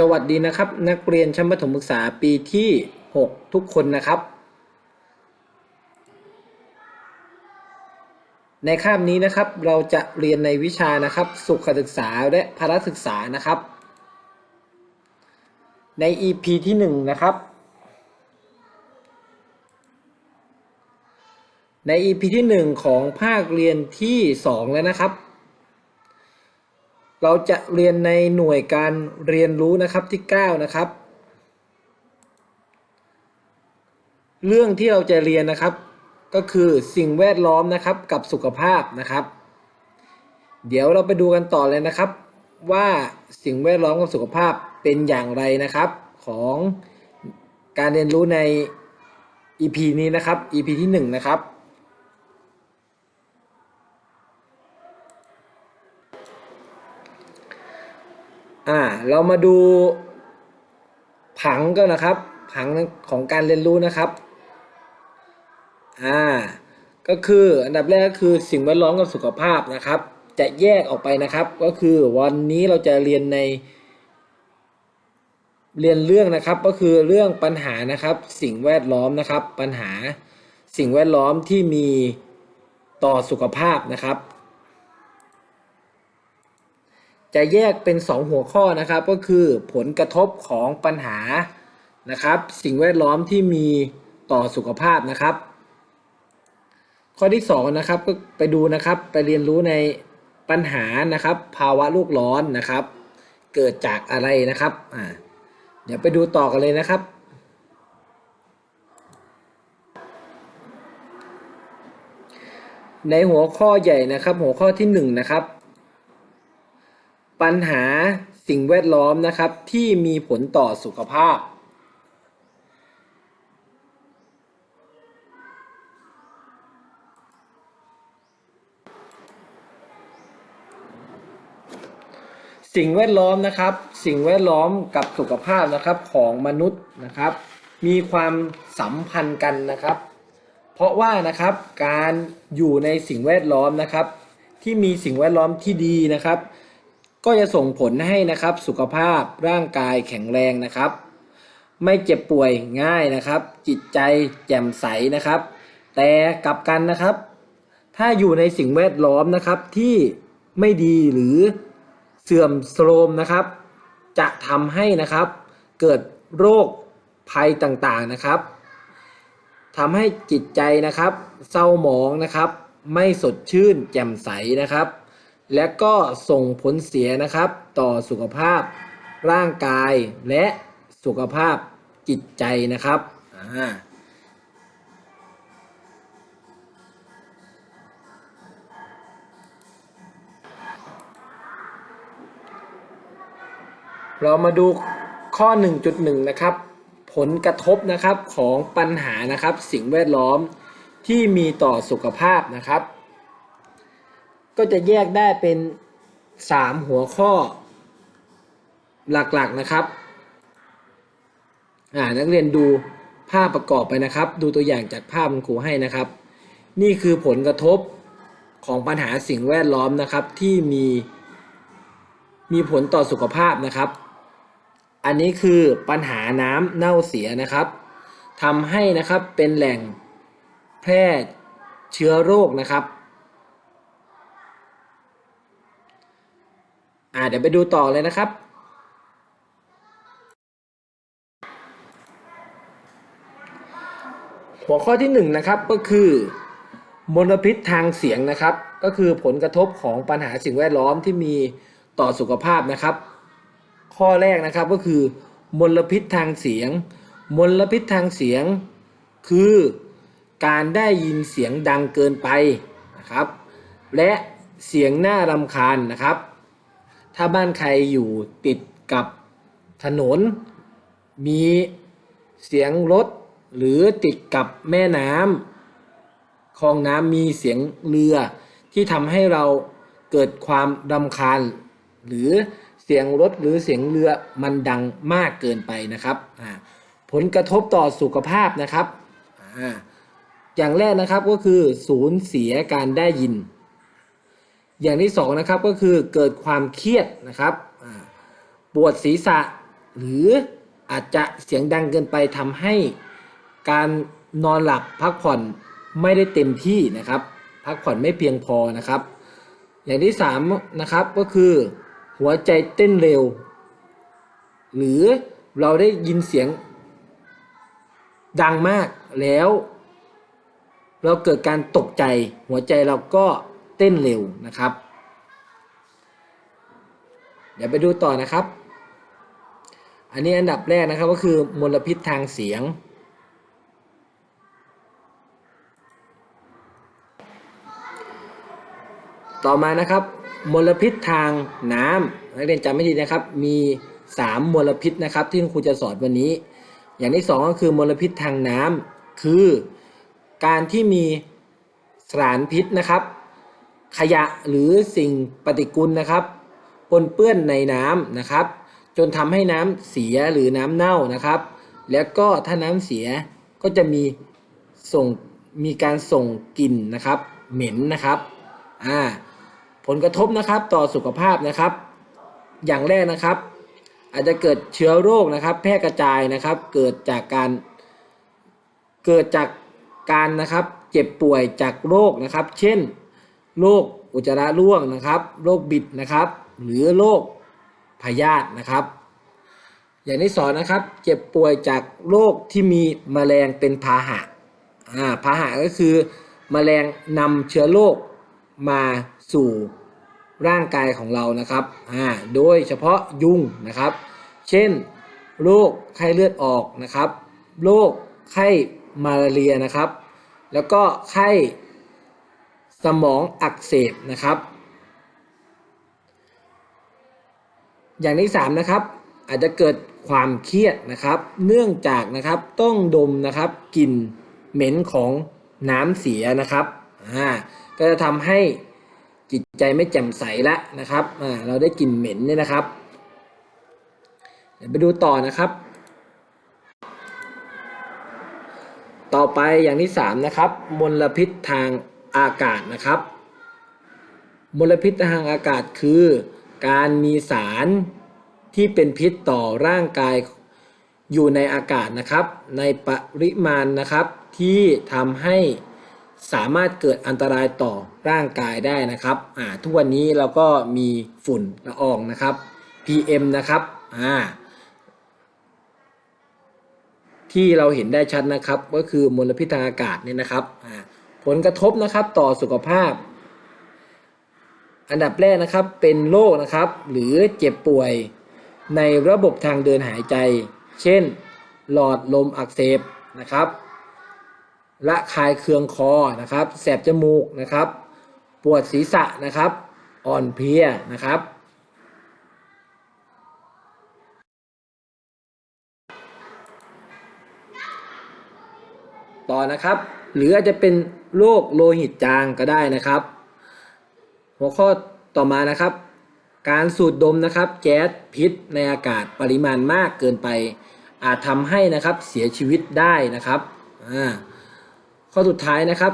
สวัสดีนะครับ นักเรียนชั้นประถมศึกษาปีที่ 6 ทุกคนนะครับ ในคาบนี้นะครับเราจะเรียนในวิชานะครับ สุขศึกษาและพละศึกษานะครับ ใน EP ที่ 1 นะครับ ใน EP ที่ 1 ของภาคเรียนที่ 2 แล้วนะครับ เราจะเรียนในหน่วยการเรียนรู้นะครับที่ 9 นะครับ เรื่องที่เราจะเรียนนะครับ ก็คือสิ่งแวดล้อมนะครับกับสุขภาพนะครับ เดี๋ยวเราไปดูกันต่อเลยนะครับ ว่าสิ่งแวดล้อมกับสุขภาพเป็นอย่างไรนะครับของการเรียนรู้ใน EP นี้นะครับ EP ที่ 1 นะครับ อ่าเรามาดูผังก็นะครับ ผังของการเรียนรู้นะครับอ่าก็คืออันดับแรกก็คือสิ่งแวดล้อมกับสุขภาพนะครับ จะแยกออกไปนะครับ ก็คือวันนี้เราจะเรียนใน เรียนเรื่องนะครับ ก็คือเรื่องปัญหานะครับ สิ่งแวดล้อมนะครับ ปัญหาสิ่งแวดล้อมที่มีต่อสุขภาพนะครับ จะแยกเป็น 2 หัวข้อนะครับ ก็คือผลกระทบของปัญหานะครับ สิ่งแวดล้อมที่มีต่อสุขภาพนะครับ ข้อที่2นะครับก็ไปดูนะครับไปเรียนรู้ในปัญหานะครับ ภาวะโลกร้อนนะครับ เกิดจากอะไรนะครับอ่าเดี๋ยวไปดูต่อกันเลยนะครับในหัวข้อใหญ่นะครับ หัวข้อที่1นงนะครับ ปัญหาสิ่งแวดล้อมนะครับที่มีผลต่อสุขภาพ สิ่งแวดล้อมนะครับ สิ่งแวดล้อมกับสุขภาพนะครับของมนุษย์นะครับ มีความสัมพันธ์กันนะครับ เพราะว่านะครับการอยู่ในสิ่งแวดล้อมนะครับ ที่มีสิ่งแวดล้อมที่ดีนะครับ ก็จะส่งผลให้นะครับสุขภาพร่างกายแข็งแรงนะครับ ไม่เจ็บป่วยง่ายนะครับ จิตใจแจ่มใสนะครับ แต่กลับกันนะครับ ถ้าอยู่ในสิ่งแวดล้อมนะครับที่ไม่ดีหรือเสื่อมโทรมนะครับ จะทำให้นะครับเกิดโรคภัยต่างๆนะครับทำให้จิตใจนะครับ เศร้าหมองนะครับ ไม่สดชื่นแจ่มใสนะครับ และก็ส่งผลเสียนะครับต่อสุขภาพร่างกายและสุขภาพจิตใจนะครับเรามาดูข้อ 1.1 นะครับ ผลกระทบนะครับของปัญหานะครับสิ่งแวดล้อมที่มีต่อสุขภาพนะครับ ก็จะแยกได้เป็น 3 หัวข้อหลักๆนะครับอ่านักเรียนดูภาพประกอบไปนะครับ ดูตัวอย่างจากภาพคุณครูให้นะครับ นี่คือผลกระทบของปัญหาสิ่งแวดล้อมนะครับที่มีมีผลต่อสุขภาพนะครับ อันนี้คือปัญหาน้ำเน่าเสียนะครับทำให้นะครับเป็นแหล่งแพร่เชื้อโรคนะครับ อ่า เดี๋ยวไปดูต่อเลยนะครับ หัวข้อที่1นงนะครับก็คือมลพิษทางเสียงนะครับ ก็คือผลกระทบของปัญหาสิ่งแวดล้อมที่มีต่อสุขภาพนะครับ ข้อแรกนะครับก็คือ มลพิษทางเสียง มลพิษทางเสียง คือการได้ยินเสียงดังเกินไปนะครับ และเสียงน่ารำคาญนะครับ ถ้าบ้านใครอยู่ติดกับถนน มีเสียงรถหรือติดกับแม่น้ำคลองน้ำมีเสียงเรือ ที่ทำให้เราเกิดความรำคาญ หรือเสียงรถหรือเสียงเรือมันดังมากเกินไปนะครับผลกระทบต่อสุขภาพนะครับออย่างแรกนะครับก็คือสูญเสียการได้ยิน อย่างที่สองนะครับก็คือเกิดความเครียดนะครับปวดศีรษะหรืออาจจะเสียงดังเกินไปทำให้การนอนหลับพักผ่อนไม่ได้เต็มที่นะครับ พักผ่อนไม่เพียงพอนะครับ อย่างที่สามนะครับก็คือหัวใจเต้นเร็ว หรือเราได้ยินเสียงดังมากแล้ว เราเกิดการตกใจหัวใจเราก็ เต้นเร็วนะครับ เดี๋ยวไปดูต่อนะครับ อันนี้อันดับแรกนะครับก็คือมลพิษทางเสียง ต่อมานะครับ มลพิษทางน้ำนักเรียนจำไม่ดีนะครับ มี3มลพิษนะครับ ที่คุณครูจะสอนวันนี้ อย่างที่ 2 ก็คือมลพิษทางน้ำคือการที่มีสารพิษนะครับ ขยะหรือสิ่งปฏิกูลนะครับปนเปื้อนในน้ำนะครับ จนทำให้น้ำเสียหรือน้ำเน่านะครับ แล้วก็ถ้าน้ำเสียก็จะมีส่งมีการส่งกลิ่นนะครับ เหม็นนะครับอ่าผลกระทบนะครับต่อสุขภาพนะครับ อย่างแรกนะครับ อาจจะเกิดเชื้อโรคนะครับ แพร่กระจายนะครับ เกิดจากการเกิดจากการนะครับ เจ็บป่วยจากโรคนะครับ เช่น โรคอุจจาระร่วงนะครับ โรคบิดนะครับ หรือโรคพยาธินะครับ อย่างที่สองนะครับ เจ็บป่วยจากโรคที่มีแมลงเป็นพาหะอ่าพาหะก็คือแมลงนำเชื้อโรคมาสู่ร่างกายของเรานะครับอ่าโดยเฉพาะยุงนะครับ เช่น โรคไข้เลือดออกนะครับ โรคไข้มาลาเรียนะครับ แล้วก็ไข้ สมองอักเสบนะครับ อย่างที่สามนะครับ อาจจะเกิดความเครียดนะครับ เนื่องจากนะครับต้องดมนะครับกลิ่นเหม็นของน้ำเสียนะครับอ่าก็จะทำให้จิตใจไม่แจ่มใสละนะครับอ่าเราได้กลิ่นเหม็นเนี่ยนะครับเดี๋ยวไปดูต่อนะครับ ต่อไปอย่างที่สามนะครับมลพิษทาง อากาศนะครับ มลพิษทางอากาศคือการมีสารที่เป็นพิษต่อร่างกายอยู่ในอากาศนะครับ ในปริมาณนะครับที่ทำให้สามารถเกิดอันตรายต่อร่างกายได้นะครับอ่าทุกวันนี้เราก็มีฝุ่นละอองนะครับ PM นะครับอ่าที่เราเห็นได้ชัดนะครับ ก็คือมลพิษทางอากาศเนี่ยนะครับอ่า ผลกระทบนะครับต่อสุขภาพ อันดับแรกนะครับเป็นโรคนะครับ หรือเจ็บป่วยในระบบทางเดินหายใจ เช่น หลอดลมอักเสบนะครับระคายเคืองคอนะครับแสบจมูกนะครับ ปวดศีรษะนะครับ อ่อนเพลียนะครับ ต่อนะครับ หรืออาจจะเป็น โรคโลหิตจางก็ได้นะครับ หัวข้อต่อมานะครับ การสูดดมนะครับ แก๊สพิษในอากาศปริมาณมากเกินไป อาจทำให้นะครับเสียชีวิตได้นะครับข้อสุดท้ายนะครับ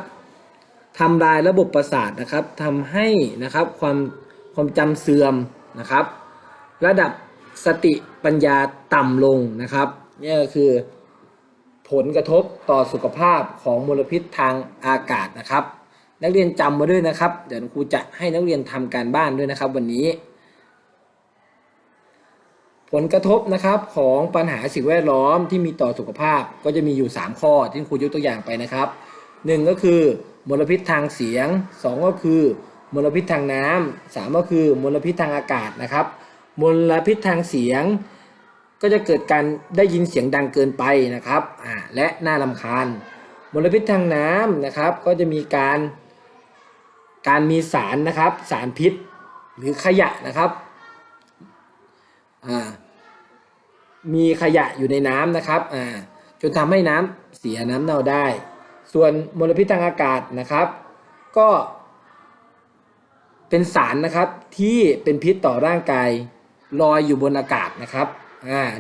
ทำลายระบบประสาทนะครับทำให้นะครับความความจำเสื่อมนะครับ ระดับสติปัญญาต่ำลงนะครับนี่ก็คือ ผลกระทบต่อสุขภาพของมลพิษทางอากาศนะครับ นักเรียนจำมาด้วยนะครับ เดี๋ยวครูจะให้นักเรียนทำการบ้านด้วยนะครับ วันนี้ ผลกระทบนะครับของปัญหาสิ่งแวดล้อมที่มีต่อสุขภาพก็จะมีอยู่ 3 ข้อที่ครูยกตัวอย่างไปนะครับ 1 ก็คือ มลพิษทางเสียง 2 ก็คือ มลพิษทางน้ำ3ก็คือ มลพิษทางอากาศนะครับ มลพิษทางเสียง ก็จะเกิดการได้ยินเสียงดังเกินไปนะครับอ่าและน่ารำคาญมลพิษทางน้ำนะครับ ก็จะมีการการมีสารนะครับ สารพิษหรือขยะนะครับอ่ามีขยะอยู่ในน้ำนะครับอ่าจนทำให้น้ำเสียน้ำเน่าได้ ส่วนมลพิษทางอากาศนะครับ ก็เป็นสารนะครับที่เป็นพิษต่อร่างกายลอยอยู่บนอากาศนะครับ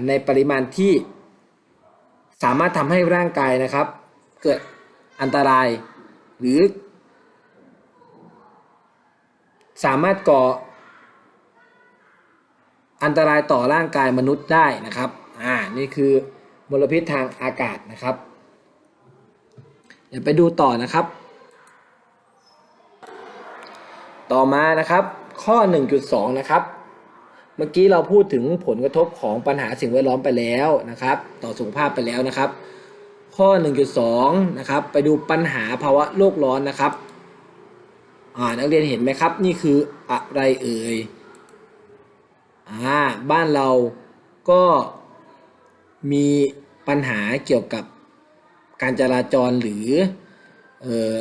ในปริมาณที่สามารถทำให้ร่างกายนะครับ เกิดอันตรายหรือ สามารถก่ออันตรายต่อร่างกายมนุษย์ได้นะครับ อ่า นี่คือมลพิษทางอากาศนะครับ เดี๋ยวไปดูต่อนะครับ ต่อมานะครับ ข้อ 1.2 นะครับ เมื่อกี้เราพูดถึงผลกระทบของปัญหาสิ่งแวดล้อมไปแล้วนะครับ ต่อสุขภาพไปแล้วนะครับ ข้อ 1.2 นะครับ ไปดูปัญหาภาวะโลกร้อนนะครับอ่านักเรียนเห็นไหมครับ นี่คืออะไรเอ่ยอ่าบ้านเราก็มีปัญหาเกี่ยวกับการจราจรหรือเอ่อ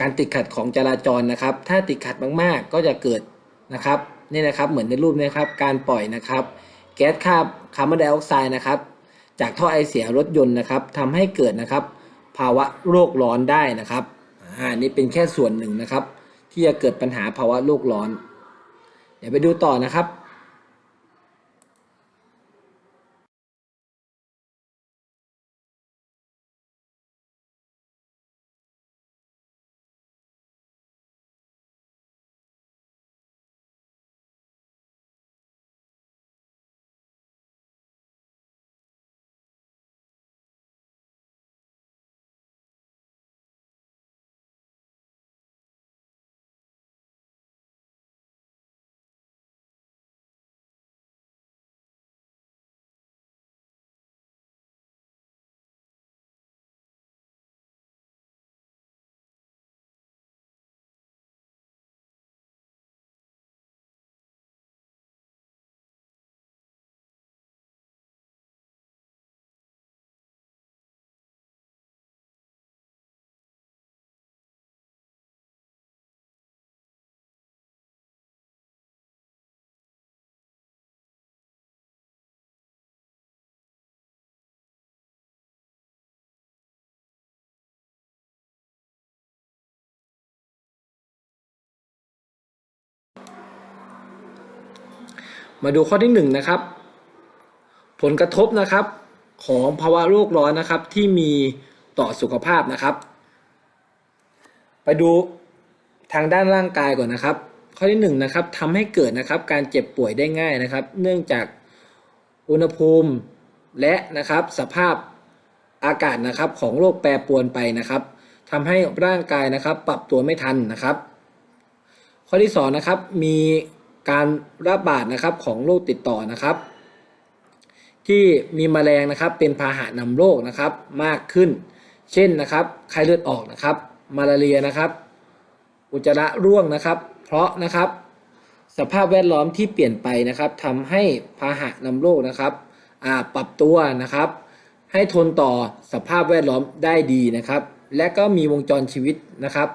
การติดขัดของจราจรนะครับ ถ้าติดขัดมากๆก็จะเกิดนะครับ นี่นะครับเหมือนในรูปนะครับการปล่อยนะครับ แก๊สคาร์คาร์บอนไดออกไซด์นะครับ จากท่อไอเสียรถยนต์นะครับทำให้เกิดนะครับ ภาวะโลกร้อนได้นะครับอ่านี่เป็นแค่ส่วนหนึ่งนะครับ ที่จะเกิดปัญหาภาวะโลกร้อน เดี๋ยวไปดูต่อนะครับ มาดูข้อที่หนึ่งนะครับ ผลกระทบนะครับของภาวะโลกร้อนนะครับที่มีต่อสุขภาพนะครับ ไปดูทางด้านร่างกายก่อนนะครับ ข้อที่หนึ่งนะครับทำให้เกิดนะครับการเจ็บป่วยได้ง่ายนะครับ เนื่องจากอุณหภูมิและนะครับสภาพอากาศนะครับของโลกแปรปรวนไปนะครับทำให้ร่างกายนะครับปรับตัวไม่ทันนะครับ ข้อที่สองนะครับมี การระบาดนะครับของโรคติดต่อนะครับ ที่มีแมลงนะครับเป็นพาหะนำโรคนะครับมากขึ้น เช่นนะครับไข้เลือดออกนะครับมาลาเรียนะครับ อุจจาระร่วงนะครับ เพราะนะครับสภาพแวดล้อมที่เปลี่ยนไปนะครับทำให้พาหะนำโรคนะครับปรับตัวนะครับ ให้ทนต่อสภาพแวดล้อมได้ดีนะครับ และก็มีวงจรชีวิตนะครับ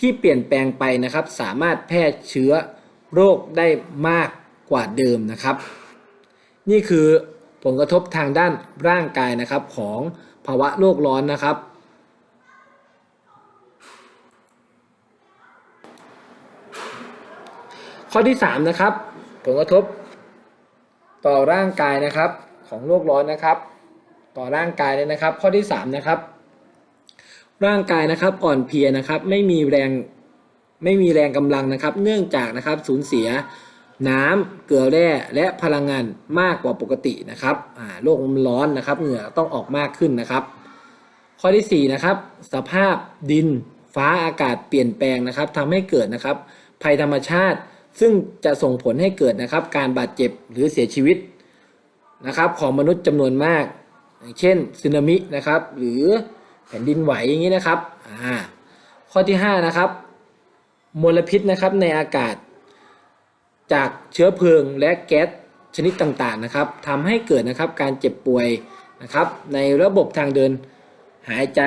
ที่เปลี่ยนแปลงไปนะครับ สามารถแพร่เชื้อ โรคได้มากกว่าเดิมนะครับ นี่คือผลกระทบทางด้านร่างกายนะครับของภาวะโลกร้อนนะครับ ข้อที่3นะครับผลกระทบต่อร่างกายนะครับของโลกร้อนนะครับ ต่อร่างกายเลยนะครับ ข้อที่3นะครับร่างกายนะครับอ่อนเพลียนะครับ ไม่มีแรง ไม่มีแรงกำลังนะครับ เนื่องจากนะครับสูญเสียน้ำเกลือแร่และพลังงานมากกว่าปกตินะครับโลกมันร้อนนะครับ เหงื่อต้องออกมากขึ้นนะครับ ข้อที่4นะครับสภาพดินฟ้าอากาศเปลี่ยนแปลงนะครับทำให้เกิดนะครับภัยธรรมชาติซึ่งจะส่งผลให้เกิดนะครับ การบาดเจ็บหรือเสียชีวิตนะครับ ของมนุษย์จำนวนมากอย่างเช่นสึนามินะครับ หรือแผ่นดินไหวอย่างนี้นะครับข้อที่5นะครับ มลพิษนะครับในอากาศ จากเชื้อเพลิงและแก๊สชนิดต่างๆนะครับทำให้เกิดนะครับการเจ็บป่วยนะครับในระบบทางเดินหายใจ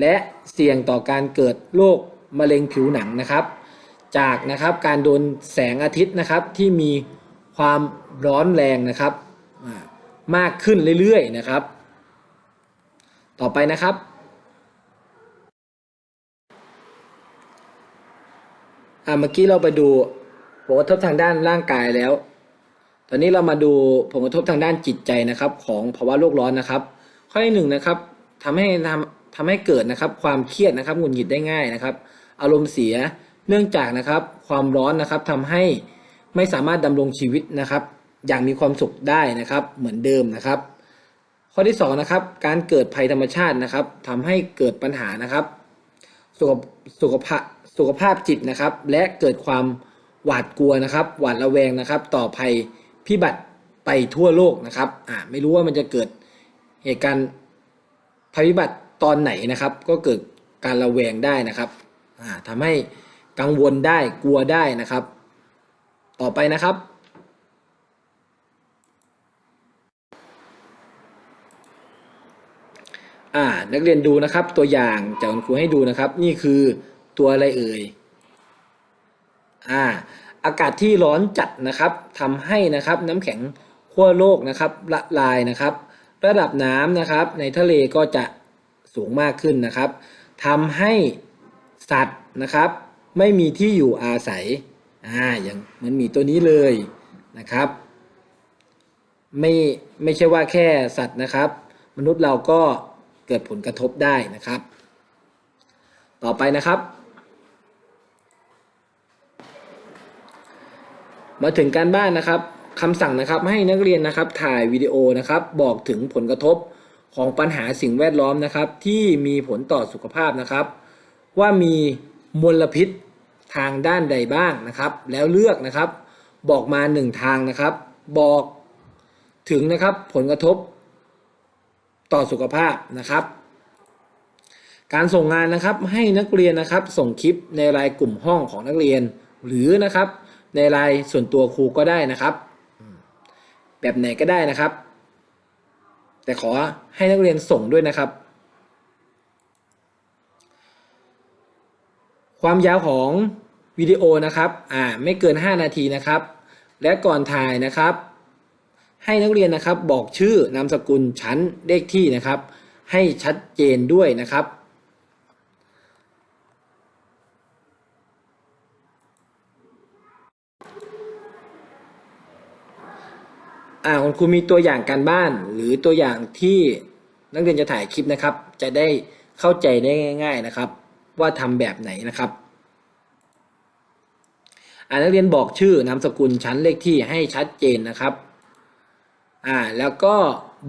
และเสี่ยงต่อการเกิดโรคมะเร็งผิวหนังนะครับ จากนะครับการโดนแสงอาทิตย์นะครับที่มีความร้อนแรงนะครับมากขึ้นเรื่อยๆนะครับ ต่อไปนะครับ อ่าเมื่อกี้เราไปดูผลกระทบทางด้านร่างกายแล้ว ตอนนี้เรามาดูผลกระทบทางด้านจิตใจนะครับ ของภาวะโลกร้อนนะครับ ข้อที่หนึ่งนะครับทำให้ทำทำให้เกิดนะครับ ความเครียดนะครับหงุดหงิดได้ง่ายนะครับ อารมณ์เสียเนื่องจากนะครับ ความร้อนนะครับทำให้ไม่สามารถดำรงชีวิตนะครับ อย่างมีความสุขได้นะครับ เหมือนเดิมนะครับ ข้อที่สองนะครับ การเกิดภัยธรรมชาตินะครับทำให้เกิดปัญหานะครับ สุขสุขภาพ สุขภาพจิตนะครับ และเกิดความหวาดกลัวนะครับ หวาดระแวงนะครับ ต่อภัยพิบัติไปทั่วโลกนะครับอ่าไม่รู้ว่ามันจะเกิดเหตุการณ์ภัยพิบัติตอนไหนนะครับ ก็เกิดการระแวงได้นะครับอ่าทำให้กังวลได้กลัวได้นะครับ ต่อไปนะครับ อ่านักเรียนดูนะครับตัวอย่างจากคุณครูให้ดูนะครับ นี่คือ ตัวอะไรเอ่ยอ่าอากาศที่ร้อนจัดนะครับทำให้นะครับน้ำแข็งขั้วโลกนะครับละลายนะครับ ระดับน้ำนะครับ ในทะเลก็จะสูงมากขึ้นนะครับทำให้สัตว์นะครับ ไม่มีที่อยู่อาศัยอ่าอย่างมือนมีตัวนี้เลยนะครับ ไม่ไม่ใช่ว่าแค่สัตว์นะครับ มนุษย์เราก็เกิดผลกระทบได้นะครับ ต่อไปนะครับ มาถึงการบ้านนะครับคำสั่งนะครับให้นักเรียนนะครับถ่ายวิดีโอนะครับบอกถึงผลกระทบของปัญหาสิ่งแวดล้อมนะครับ ที่มีผลต่อสุขภาพนะครับ ว่ามีมลพิษทางด้านใดบ้างนะครับ แล้วเลือกนะครับ บอกมาหนึ่งทางนะครับ บอกถึงนะครับผลกระทบต่อสุขภาพนะครับ การส่งงานนะครับให้นักเรียนนะครับ ส่งคลิปในรายกลุ่มห้องของนักเรียน หรือนะครับ ในรายส่วนตัวครูก็ได้นะครับ แบบไหนก็ได้นะครับ แต่ขอให้นักเรียนส่งด้วยนะครับ ความยาวของวิดีโอนะครับอ่าไม่เกิน 5 นาทีนะครับ และก่อนถ่ายนะครับ ให้นักเรียนนะครับบอกชื่อนามสกุลชั้นเลขที่นะครับ ให้ชัดเจนด้วยนะครับ อ่าคุณครูมีตัวอย่างการบ้าน หรือตัวอย่างที่นักเรียนจะถ่ายคลิปนะครับ จะได้เข้าใจได้ง่าย ๆนะครับ ว่าทำแบบไหนนะครับอ่านักเรียนบอกชื่อนามสกุลชั้นเลขที่ให้ชัดเจนนะครับอ่าแล้วก็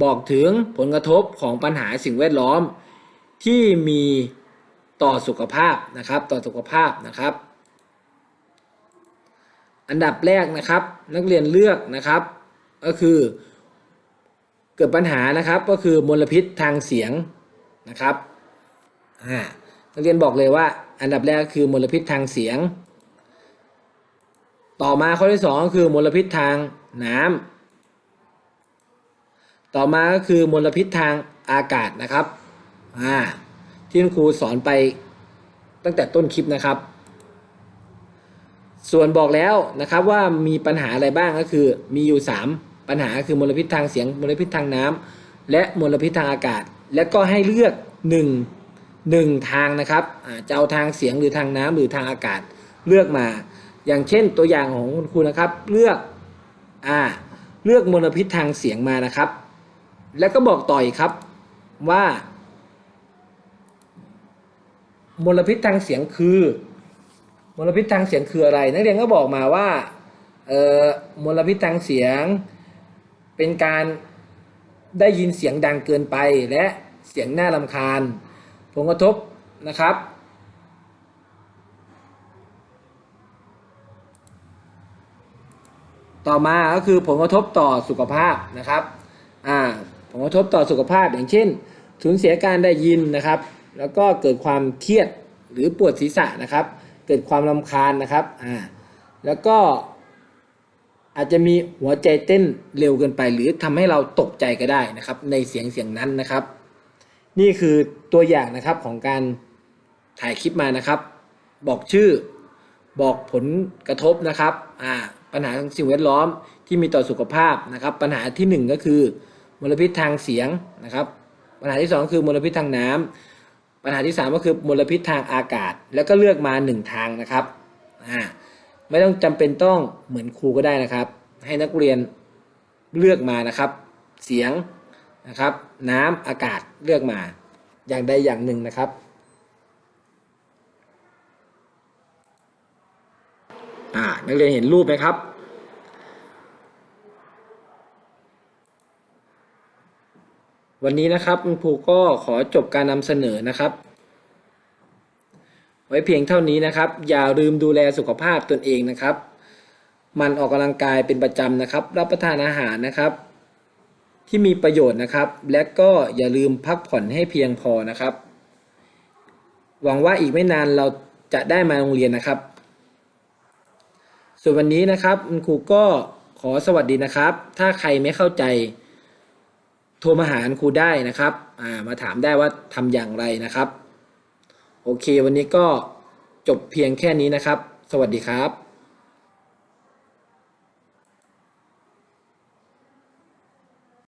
บอกถึงผลกระทบของปัญหาสิ่งแวดล้อม ที่มีต่อสุขภาพนะครับ ต่อสุขภาพนะครับ อันดับแรกนะครับ นักเรียนเลือกนะครับ ก็คือ เกิดปัญหานะครับก็คือมลพิษทางเสียงนะครับอ่านักเรียนบอกเลยว่า อันดับแรกคือมลพิษทางเสียง ต่อมาข้อที่สองก็คือมลพิษทางน้ำต่อมาก็คือมลพิษทางอากาศนะครับอ่าที่คุณครูสอนไปตั้งแต่ต้นคลิปนะครับ ส่วนบอกแล้วนะครับว่ามีปัญหาอะไรบ้างก็คือมีอยู่ 3 ปัญหาคือมลพิษทางเสียงมลพิษทางน้ำและมลพิษทางอากาศ และก็ให้เลือก1 1ทางนะครับจะเอาทางเสียงหรือทางน้ำหรือทางอากาศเลือกมา อย่างเช่นตัวอย่างของคุณครูนะครับ เลือกอ่าเลือกมลพิษทางเสียงมานะครับ แล้วก็บอกต่ออีกครับว่ามลพิษทางเสียงคือ มลพิษทางเสียงคืออะไร นักเรียนก็บอกมาว่าเอ่อมลพิษทางเสียง เป็นการได้ยินเสียงดังเกินไปและเสียงน่ารำคาญ ผลกระทบนะครับ ต่อมาก็คือผลกระทบต่อสุขภาพนะครับอ่าผลกระทบต่อสุขภาพอย่างเช่น สูญเสียการได้ยินนะครับ แล้วก็เกิดความเครียดหรือปวดศีรษะนะครับ เกิดความรำคาญนะครับอ่าแล้วก็ อาจจะมีหัวใจเต้นเร็วเกินไป หรือทำให้เราตกใจก็ได้นะครับ ในเสียงเสียงนั้นนะครับ นี่คือตัวอย่างนะครับของการถ่ายคลิปมานะครับ บอกชื่อบอกผลกระทบนะครับอ่าปัญหาทางสิ่งแวดล้อมที่มีต่อสุขภาพนะครับ ปัญหาที่หนึ่งก็คือมลพิษทางเสียงนะครับ ปัญหาที่สองคือมลพิษทางน้ำปัญหาที่สามก็คือมลพิษทางอากาศ แล้วก็เลือกมาหนึ่งทางนะครับอ่า ไม่ต้องจำเป็นต้องเหมือนครูก็ได้นะครับ ให้นักเรียนเลือกมานะครับ เสียงนะครับ น้ำอากาศเลือกมา อย่างใดอย่างหนึ่งนะครับ อ่านักเรียนเห็นรูปไหมครับวันนี้นะครับคครูก็ขอจบการนำเสนอนะครับ ไว้เพียงเท่านี้นะครับ อย่าลืมดูแลสุขภาพตนเองนะครับ มันออกกำลังกายเป็นประจำนะครับ รับประทานอาหารนะครับ ที่มีประโยชน์นะครับ และก็อย่าลืมพักผ่อนให้เพียงพอนะครับ หวังว่าอีกไม่นานเราจะได้มาโรงเรียนนะครับ ส่วนวันนี้นะครับคุณครูก็ขอสวัสดีนะครับ ถ้าใครไม่เข้าใจ โทรมาหาคุณครูได้นะครับามาถามได้ว่าทำอย่างไรนะครับ โอเค วันนี้ก็จบเพียงแค่นี้นะครับ สวัสดีครับ